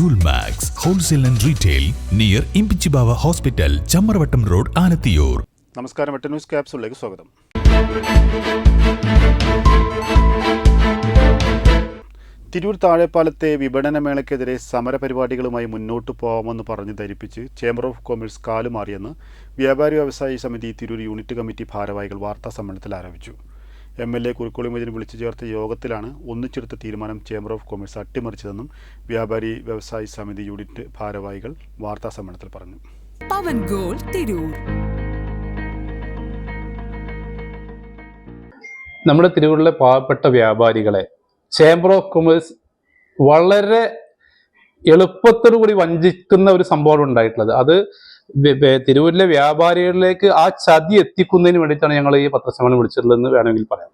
Jewel max wholesale and retail near Imbichibava hospital Chamravattam road Alathiyur നമസ്കാരം. വെട്ട news ക്യാപ്സുകളിലേക്ക് സ്വാഗതം. തിരൂർ താഴെപ്പാലത്തെ വിപണനമേളയ്ക്കെതിരെ സമരപരിപാടികളുമായി മുന്നോട്ടു പോകാമെന്ന് പറഞ്ഞ് ധരിപ്പിച്ച് ചേംബർ ഓഫ് കൊമേഴ്സ് കാലുമാറിയെന്ന് വ്യാപാരി വ്യവസായി സമിതി തിരൂർ യൂണിറ്റ് കമ്മിറ്റി ഭാരവാഹികൾ വാർത്താ സമ്മേളനത്തിൽ ആരോപിച്ചു. M L A Kurukkoli Moideen വിളിച്ചു ചേർത്ത യോഗത്തിലാണ് ഒന്നിച്ചെടുത്ത തീരുമാനം ചേംബർ ഓഫ് കൊമേഴ്സ് അട്ടിമറിച്ചതെന്നും വ്യാപാരി വ്യവസായി സമിതി യൂണിറ്റ് ഭാരവാഹികൾ വാർത്താ സമ്മേളനത്തിൽ പറഞ്ഞു. പവൻ ഗോൾ തിരൂർ. നമ്മുടെ തിരൂരിലെ പാവപ്പെട്ട വ്യാപാരികളെ ചേംബർ ഓഫ് കൊമേഴ്സ് വളരെ എളുപ്പത്തോടു കൂടി വഞ്ചിക്കുന്ന ഒരു സംഭവം ഉണ്ടായിട്ടുള്ളത്. അത് തിരൂരിലെ വ്യാപാരികളിലേക്ക് ആ ചതി എത്തിക്കുന്നതിന് വേണ്ടിയിട്ടാണ് ഞങ്ങൾ ഈ പത്രസമ്മേളനം വിളിച്ചിട്ടുള്ളതെന്ന് വേണമെങ്കിൽ പറയാം.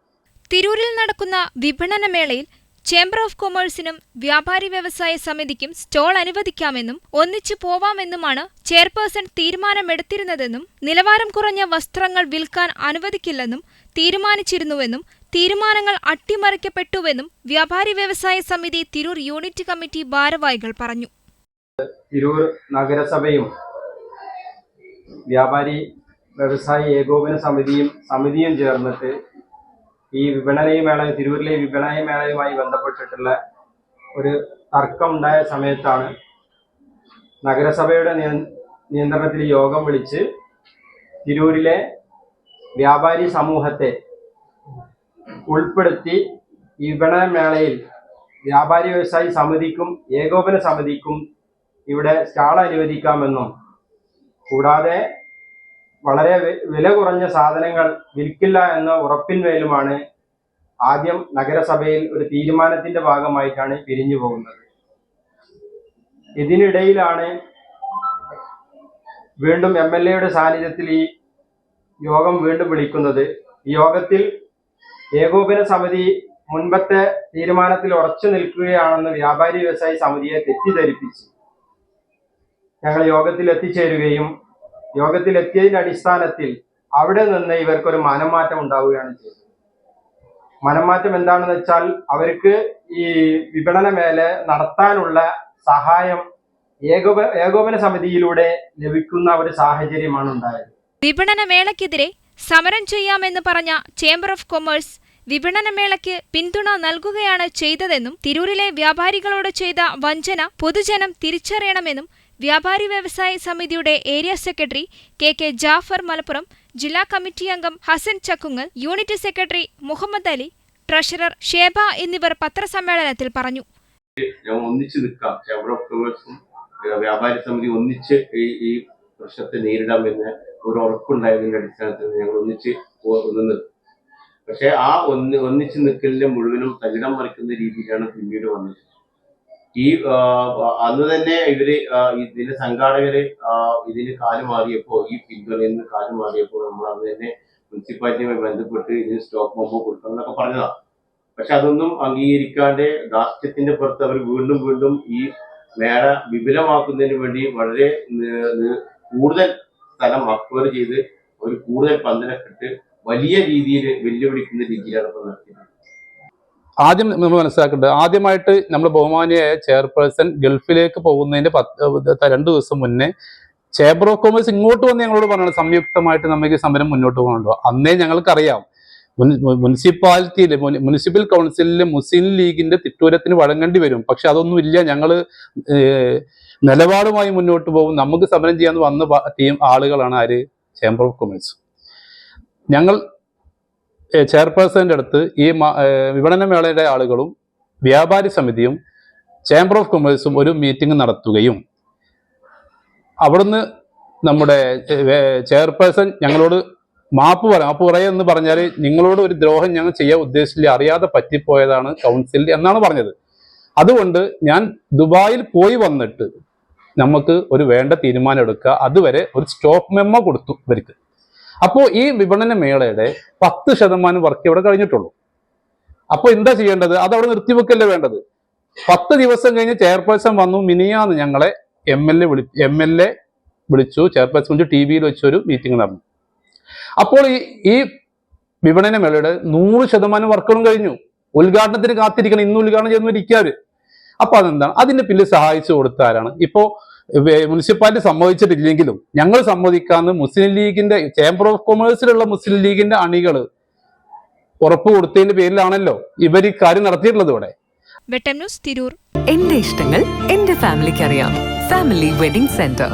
തിരൂരിൽ നടക്കുന്ന വിപണന മേളയിൽ ചേംബർ ഓഫ് കൊമേഴ്സിനും വ്യാപാരി വ്യവസായ സമിതിക്കും സ്റ്റോൾ അനുവദിക്കാമെന്നും ഒന്നിച്ചു പോവാമെന്നുമാണ് ചെയർപേഴ്സൺ തീരുമാനമെടുത്തിരുന്നതെന്നും നിലവാരം കുറഞ്ഞ വസ്ത്രങ്ങൾ വിൽക്കാൻ അനുവദിക്കില്ലെന്നും തീരുമാനിച്ചിരുന്നുവെന്നും തീരുമാനങ്ങൾ അട്ടിമറിക്കപ്പെട്ടുവെന്നും വ്യാപാരി വ്യവസായ സമിതി തിരൂർ യൂണിറ്റ് കമ്മിറ്റി ഭാരവാഹികൾ പറഞ്ഞു. തിരൂർ നഗരസഭയും വ്യാപാരി വ്യവസായി ഏകോപന സമിതിയും സമിതിയും ചേർന്നിട്ട് ഈ വിപണന മേള തിരൂരിലെ ഈ വിപണന മേളയുമായി ബന്ധപ്പെട്ടിട്ടുള്ള ഒരു തർക്കം ഉണ്ടായ സമയത്താണ് നഗരസഭയുടെ നിയ- നിയന്ത്രണത്തിൽ യോഗം വിളിച്ച് തിരൂരിലെ വ്യാപാരി സമൂഹത്തെ ഉൾപ്പെടുത്തി ഈ വിപണന മേളയിൽ വ്യാപാരി വ്യവസായി സമിതിക്കും ഏകോപന സമിതിക്കും ഇവിടെ സ്റ്റാൾ അനുവദിക്കാമെന്നും കൂടാതെ വളരെ വില കുറഞ്ഞ സാധനങ്ങൾ വിൽക്കില്ല എന്ന ഉറപ്പിന്മേലുമാണ് ആദ്യം നഗരസഭയിൽ ഒരു തീരുമാനത്തിന്റെ ഭാഗമായിട്ടാണ് പിരിഞ്ഞു പോകുന്നത്. ഇതിനിടയിലാണ് വീണ്ടും എം എൽ എയുടെ സാന്നിധ്യത്തിൽ ഈ യോഗം വീണ്ടും വിളിക്കുന്നത്. ഈ യോഗത്തിൽ ഏകോപന സമിതി മുൻപത്തെ തീരുമാനത്തിൽ ഉറച്ചു നിൽക്കുകയാണെന്ന് വ്യാപാരി വ്യവസായി സമിതിയെ തെറ്റിദ്ധരിപ്പിച്ച് ഞങ്ങൾ യോഗത്തിൽ എത്തിച്ചേരുകയും യോഗത്തിൽ എത്തിയതിന്റെ അടിസ്ഥാനത്തിൽ അവിടെ നിന്ന് ഇവർക്കൊരു മനംമാറ്റം ഉണ്ടാവുകയാണ് ചെയ്തത്. മനംമാറ്റം എന്താണെന്ന് വെച്ചാൽ അവർക്ക് ഈ വിപണന മേല നടത്താനുള്ള സഹായം ഏകോപ ഏകോപന സമിതിയിലൂടെ ലഭിക്കുന്ന ഒരു സാഹചര്യമാണ് ഉണ്ടായത്. വിപണനമേളയ്ക്കെതിരെ സമരം ചെയ്യാമെന്ന് പറഞ്ഞ ചേംബർ ഓഫ് കൊമേഴ്സ് വിപണനമേളയ്ക്ക് പിന്തുണ നൽകുകയാണ് ചെയ്തതെന്നും തിരൂരിലെ വ്യാപാരികളോട് ചെയ്ത വഞ്ചന പൊതുജനം തിരിച്ചറിയണമെന്നും വ്യാപാരി വ്യവസായ സമിതിയുടെ area secretary K K Jafar Malappuram ജില്ലാ കമ്മിറ്റി അംഗം Hasan Chakkungal unit secretary Muhammad Ali treasurer Sheba എന്നിവർ പത്രസമ്മേളനത്തിൽ പറഞ്ഞു. ഞാൻ വ്യാപാരി സമിതി ഒന്നിച്ച് ഈ ഈ പ്രശ്നത്തെ നേരിടാമെന്ന് ഒരു ഉറപ്പുണ്ടായതിന്റെ അടിസ്ഥാനത്തിൽ ഞങ്ങൾ ഒന്നിച്ച് നിന്ന് പക്ഷെ ആ ഒന്ന് ഒന്നിച്ച് നിൽക്കലിന്റെ മുഴുവനും തകിടം മറിക്കുന്ന രീതിയിലാണ് പിന്നീട് വന്നത്. ഈ അന്ന് തന്നെ ഇവർ ഇതിന്റെ സംഘാടകര് ഇതിന് കാലുമാറിയപ്പോ ഈ പിന്തുണയിൽ നിന്ന് കാലുമാറിയപ്പോൾ നമ്മൾ അന്ന് തന്നെ മുനിസിപ്പാലിറ്റിയുമായി ബന്ധപ്പെട്ട് ഇതിന് സ്റ്റോക്ക് മെമ്പോ കൊടുക്കണം എന്നൊക്കെ പറഞ്ഞതാണ് പക്ഷെ അതൊന്നും അംഗീകരിക്കാണ്ട് രാഷ്ട്രത്തിന്റെ പുറത്ത് അവർ വീണ്ടും വീണ്ടും ഈ മേള വിപുലമാക്കുന്നതിന് വേണ്ടി വളരെ കൂടുതൽ സ്ഥലം അക്വയർ ചെയ്ത് ഒരു കൂടുതൽ പന്തലൊക്കെ ഇട്ട് വലിയ രീതിയിൽ വെല്ലുവിളിക്കുന്ന രീതിയിലാണ് ഇപ്പൊ നടത്തിയത് ആദ്യം നമ്മൾ മനസ്സിലാക്കേണ്ടത് ആദ്യമായിട്ട് നമ്മൾ ബഹുമാനിയായ ചെയർപേഴ്സൺ ഗൾഫിലേക്ക് പോകുന്നതിന്റെ പത്ത് രണ്ടു ദിവസം മുന്നേ ചേംബർ ഓഫ് കോമേഴ്സ് ഇങ്ങോട്ട് വന്ന് ഞങ്ങളോട് പറഞ്ഞു സംയുക്തമായിട്ട് നമുക്ക് സമരം മുന്നോട്ട് പോകണ്ടോ അന്നേ ഞങ്ങൾക്കറിയാം മുനി- മുനിസിപ്പാലിറ്റിയിൽ മുനിസിപ്പൽ കൗൺസിലിൽ മുസ്ലിം ലീഗിന്റെ തിട്ടൂരത്തിന് വഴങ്ങേണ്ടി വരും. പക്ഷെ അതൊന്നും ഇല്ല. ഞങ്ങൾ നിലപാടുമായി മുന്നോട്ട് പോകും. നമുക്ക് സമരം ചെയ്യാൻ വന്ന ടീം ആളുകളാണ് ആര്? ചേംബർ ഓഫ് കൊമേഴ്സ് ഞങ്ങൾ ഏഹ് ചെയർപേഴ്സന്റെ അടുത്ത് ഈ വിപണനമേളയുടെ വിപണന മേളയുടെ ആളുകളും വ്യാപാരി സമിതിയും ചേംബർ ഓഫ് കൊമേഴ്സും ഒരു മീറ്റിംഗ് നടത്തുകയും. അവിടുന്ന് നമ്മുടെ ചെയർപേഴ്സൺ ഞങ്ങളോട് മാപ്പ് പറയാം മാപ്പ് പറയുക എന്ന് പറഞ്ഞാൽ നിങ്ങളോട് ഒരു ദ്രോഹം ഞങ്ങൾ ചെയ്യാൻ ഉദ്ദേശിച്ചില്ല അറിയാതെ പറ്റിപ്പോയതാണ് കൗൺസിൽ എന്നാണ് പറഞ്ഞത്. അതുകൊണ്ട് ഞാൻ ദുബായിൽ പോയി വന്നിട്ട് നമുക്ക് ഒരു വേണ്ട തീരുമാനം എടുക്കുക. അതുവരെ ഒരു സ്റ്റോപ്പ് മെമ്മോ കൊടുത്തു ഇവർക്ക്. അപ്പോൾ ഈ വിപണന മേളയുടെ പത്ത് ശതമാനം വർക്ക് ഇവിടെ കഴിഞ്ഞിട്ടുള്ളൂ. അപ്പോൾ എന്താ ചെയ്യേണ്ടത്? അത് അവിടെ നിർത്തിവെക്കല്ലേ വേണ്ടത്? പത്ത് ദിവസം കഴിഞ്ഞ് ചെയർപേഴ്സൺ വന്നു മിനിയാന്ന് ഞങ്ങളെ എം എൽ എ വിളി എം എൽ എ വിളിച്ചു. ചെയർപേഴ്സൺ വിളിച്ചു ടി വിയിൽ വെച്ചൊരു മീറ്റിംഗ് നടന്നു. അപ്പോൾ ഈ ഈ വിപണന മേളയുടെ നൂറ് ശതമാനം വർക്കുകളും കഴിഞ്ഞു. ഉദ്ഘാടനത്തിന് കാത്തിരിക്കണം ഇന്ന് ഉദ്ഘാടനം ചെയ്യുന്നവരിക്കാറ് അപ്പൊ അതെന്താണ്? അതിന്റെ പിന്നിൽ സഹായിച്ചു കൊടുത്ത ആരാണ്? ഇപ്പോ മുനിസിപ്പാലിറ്റി സമ്മതിച്ചിട്ടില്ലെങ്കിലും ഞങ്ങൾ സമ്മതിക്കാന്ന് മുസ്ലിം ലീഗിന്റെ ചേംബർ ഓഫ് കൊമേഴ്സിലുള്ള മുസ്ലിം ലീഗിന്റെ അണികൾ ഉറപ്പ് കൊടുത്തതിന്റെ പേരിലാണല്ലോ ഇവർ ഈ കാര്യം നടത്തിയിട്ടുള്ളത് ഇവിടെ. ന്യൂസ് തിരൂർ. എന്റെ ഇഷ്ടങ്ങൾ എന്റെ ഫാമിലിക്ക് അറിയാം ഫാമിലി വെഡിംഗ് സെന്റർ.